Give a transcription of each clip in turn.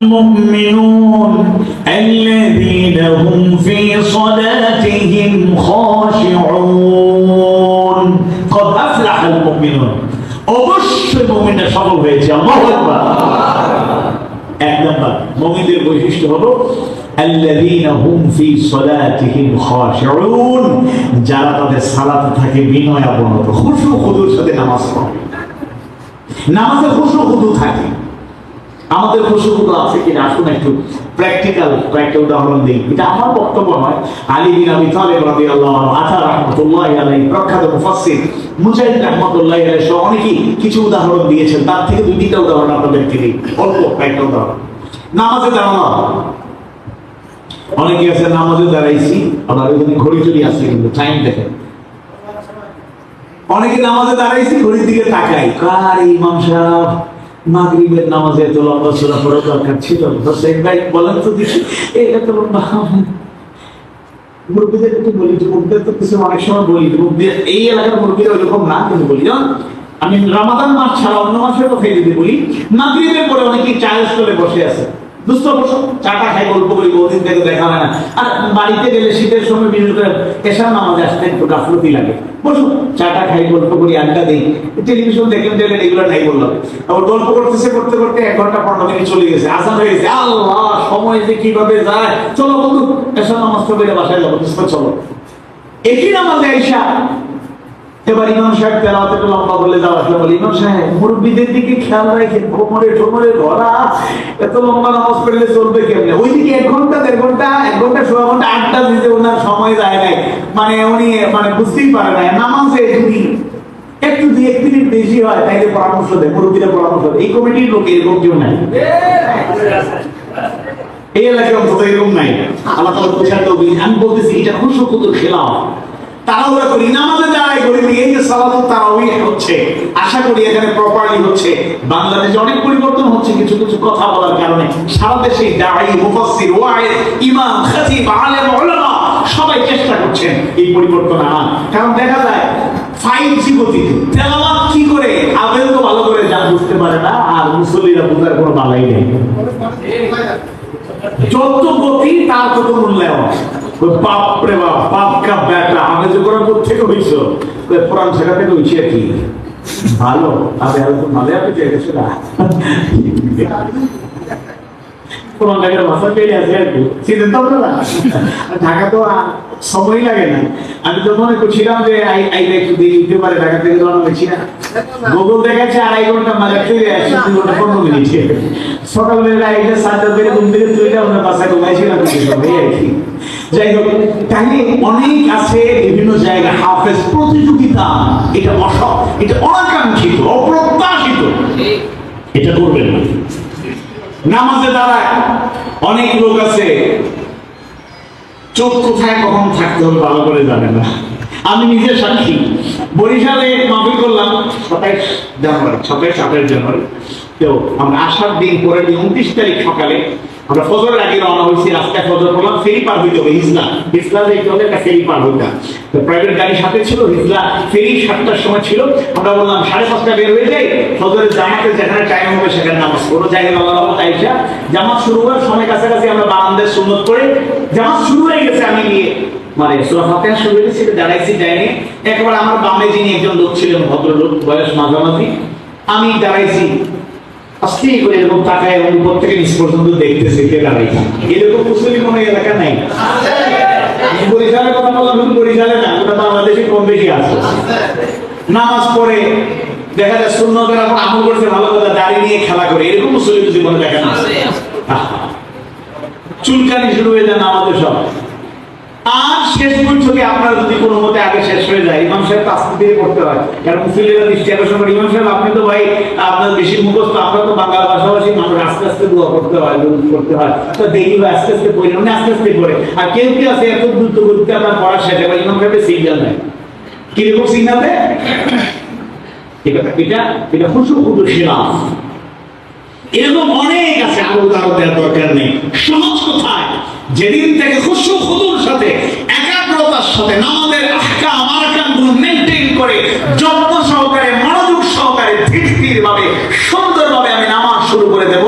المؤمنون الذين هم في صلاتهم خاشعون قد أفلح المؤمنون অবশ্যই মুমিনরা সফল হয়েছে আল্লাহু আকবার এক নম্বর মুমিনদের বৈশিষ্ট্য হলো আল্লাযীনা হুম ফি সালাতিহিম খাশিউন যারা তাদের সালাতে থাকে বিনয় অবনত খুশু খুদুর সাথে নামাজ পড়ে নামাজে খুশু খুদু থাকে আমাদের খুশুগুলো আছে কিনা? আসুন একটু প্র্যাকটিক্যাল কয়েকটা উদাহরণ দিই। এটা আমার বক্তব্য নয়। আলী বিন আবি তালেব রাদিয়াল্লাহু আনহু আতা রাহমাতুল্লাহি আলাইহি, প্রখ্যাত মুফাসসির মুজাহিদ রাহমাতুল্লাহি আলাইহি সহ অনেকেই কিছু উদাহরণ দিয়েছেন। তার থেকে দুই তিনটা উদাহরণ আপনাদেরকে দিই। অল্প কয়েকটা উদাহরণ। নামাজে দাঁড়ানো। অনেকে আছে, নামাজে দাঁড়াইছি। আবার ওখানে ঘড়ি চড়ি আছে কিন্তু টাইম দেখে অনেকে নামাজে দাঁড়াইছি, ঘড়ির দিকে তাকাই। কার ইমাম সাহেব? মাগরিবের নামাজে তো লম্বা পড়া দরকার ছিল হোসেন ভাই বলেন তো এটা তো একটু বলি তো কিছু অনেক সময় বলি মুরব্বীদের এই এলাকার মুরব্বীরা ওইরকম না কিন্তু বলি আমি রামাদান মাস ছাড়া অন্য মাসেও ফেলে দিতে বলি, মাগরিবের পরে অনেকে চায়ের স্টলে বসে আছে। দুস্থ চাটা খাই গল্প করি, বহুদিন থেকে দেখা হয় না। আর বাড়িতে গেলে শীতের সময় বিশেষ করে এসার নামাজে আসতে একটু গাফলতি লাগে। বসো, চাটা খাই, গল্প করি, আড্ডা দিই। টেলিভিশন দেখেন দেখেন, এগুলো নাই বললাম। আবার গল্প করতেছে, করতে করতে এক ঘণ্টা, পনেরো মিনিট চলে গেছে আসান হয়ে গেছে। আল্লাহ, সময় যে কীভাবে যায়। চলো বন্ধু এসার নামাজ তো বেড়ে বাসায় যাব চলো। একই নামাজে আইসা এবার ইমাম সাহেব তেলাওয়াত লম্বা বলে যাওয়া আসলে। বলে, ইমাম সাহেব, মুরব্বীদের দিকে খেয়াল রাখেন, কোমরে টোমরে ধরা এত লম্বা নামাজ পড়লে চলবে কেমনে? ওইদিকে এক ঘণ্টা, দেড় ঘণ্টা, এক ঘণ্টা, সোয়া ঘণ্টা আড্ডা দিতে ওনার সময় যায় নাই। মানে উনি মানে বুঝতেই পারে না নামাজে যদি একটু দুই, এক মিনিট বেশি হয়, তাইলে পরামর্শ দেয় মুরব্বীরা পরামর্শ দেয়। এই কমিটির লোক এরকম কেউ নাই। এই এলাকায় অন্তত এরকম নাই। আল্লাহ তালা বোঝাতে হবে আমি বলতেছি, এটা খুশো কুতুর খেলাও তাড়াহুড়া করি, নামাজে দাঁড়াই করি এই যে সালাতুল তারাউইহ হচ্ছে, আশা করি এখানে প্রপারলি হচ্ছে। বাংলাদেশে অনেক পরিবর্তন হচ্ছে, কিছু কিছু কথা বলার কারণে। সারা দেশে দাঁড়াই মুফাসসির ওয়াইজ ইমাম, খতিব, আলেম, উলামা সবাই চেষ্টা করছেন এই পরিবর্তন আনার। কারণ দেখা যায় ফাইভ জি গতিতে তেলাওয়াত কি করে? আবেল তো ভালো করে যা বুঝতে পারে না, আর মুসল্লিরা বোঝার কোনো বালাই নেই। যত গতি, তার তত মূল্যায়ন। বাপ রে বাপ বাপ কা বেটা, আমি যে কোরআন থেকে হইছ কোরআন শেখা থেকে হইছে কি? ভালো। আবে আর মালে আপনি চেয়েছে না কোরআন লেখার ভাষা পেয়ে আছে আর কি। সিদ্ধান্ত আমরা না। ঢাকা তো সময় লাগে না। আমি তো মনে করছিলাম যে আই আইলে একটু দিতে পারে ঢাকা থেকে রওনা হয়েছি না। গুগল দেখাচ্ছে আড়াই ঘণ্টা মাঝে ফিরে আসছি দুই ঘণ্টা পনেরো মিনিটে। সকালবেলা আইলে সাতটা থেকে ঘুম থেকে আমরা বাসায় ঘুমাইছিলাম এই আর কি। যাই হোক তাহলে অনেক আছে বিভিন্ন জায়গায় হাফেজ প্রতিযোগিতা। এটা অস এটা অনাকাঙ্ক্ষিত অপ্রত্যাশিত। এটা করবেন না। নামাজে দাঁড়ায়। অনেক লোক আছে, চোখ কোথায় কখন থাকতে হবে ভালো করে জানে না। আমি নিজে সাক্ষী। বরিশালে মাফিল করলাম, সাতাইশ জানুয়ারি, সাতাইশ আঠাশ জানুয়ারি। তো আমরা আসার দিন পরে উনত্রিশ তারিখ সকালে আমরা ফজরের আগে রওনা হয়েছি রাস্তায় ফজর করলাম ফেরি পার হইতে হবে, হিজলা। হিজলা দেখতে হলে একটা ফেরি পার হইতাম তো প্রাইভেট গাড়ি সাথে ছিল, হিজলা ফেরি সাতটার সময় ছিল। আমরা বললাম, সাড়ে পাঁচটা বের হয়ে যাই। ফজরের জামাতে যেখানে টাইম হবে সেখানে নামাজ পড়ো। জায়গায় আল্লাহ আইসা জামাত শুরু হওয়ার সময় কাছাকাছি আমরা বারান্দায় সুন্নত করে জামাত শুরু হয়ে গেছে আমি গিয়ে মানে ফাতিহা শুরু হয়েছে দাঁড়াইছি যাইনি একবার আমার বামে যিনি একজন লোক ছিলেন, ভদ্রলোক, বয়স মাঝামাঝি, আমি দাঁড়াইছি। আস্তে করে এরকম তাকায় এবং উপর থেকে পর্যন্ত দেখতেছে কে দাঁড়াইছে এরকম মুসলিম কোনো এলাকা নাই। বরিশালের কথা বললাম বরিশালে না, ওটা বাংলাদেশে কম বেশি আছে। নামাজ পড়ে, দেখা যায় শূন্যদের এখন আমল করছে, ভালো কথা দাঁড়িয়ে নিয়ে খেলা করে, এরকম মুসলিম জীবনে দেখা না। চুলকানি শুরু হয়ে যায় নামাজের সব আর শেষ বৈঠকে আপনার যদি কোনো মতে আগে শেষ হয়ে যায়, ইমাম সাহেব তো আস্তে ধীরে করতে হয়। কারণ মুসলিমরা দৃষ্টি আকর্ষণ করে ইমাম সাহেব, আপনি তো ভাই, আপনার বেশি মুখস্থ, আমরা তো বাংলা ভাষাভাষী মানুষ আস্তে আস্তে দোয়া করতে হয় করতে হয়। তো দেখি ভাই, আস্তে আস্তে পড়ি মানে আস্তে আস্তে করে আর কেউ কি আছে, এত দ্রুত গতিতে আপনার পড়া শেখে বা ইমাম সাহেবের সিগন্যাল নেয়। কীরকম সিগন্যাল দেয়? এটা এটা এটা খুশু খুশু খিলাফ। এরকম অনেক আছে, আরও উদাহরণ দেওয়ার দরকার নেই। সহজ কোথায়। যেদিন থেকে খুশু খুদুর সাথে একাগ্রতার সাথে নামাজের আহকাম আমার কানগুলো মেনটেন করে, যত্ন সহকারে, মনোযোগ সহকারে ধীর ভাবে সুন্দরভাবে আমি নামাজ শুরু করে দেব।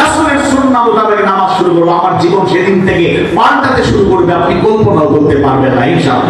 রাসুলের সুন্না মোতাবেক নামাজ শুরু করব। আমার জীবন সেদিন থেকে পাল্টাতে শুরু করবে। আপনি কল্পনাও করতে পারবেন না, ইনশাআল্লাহ।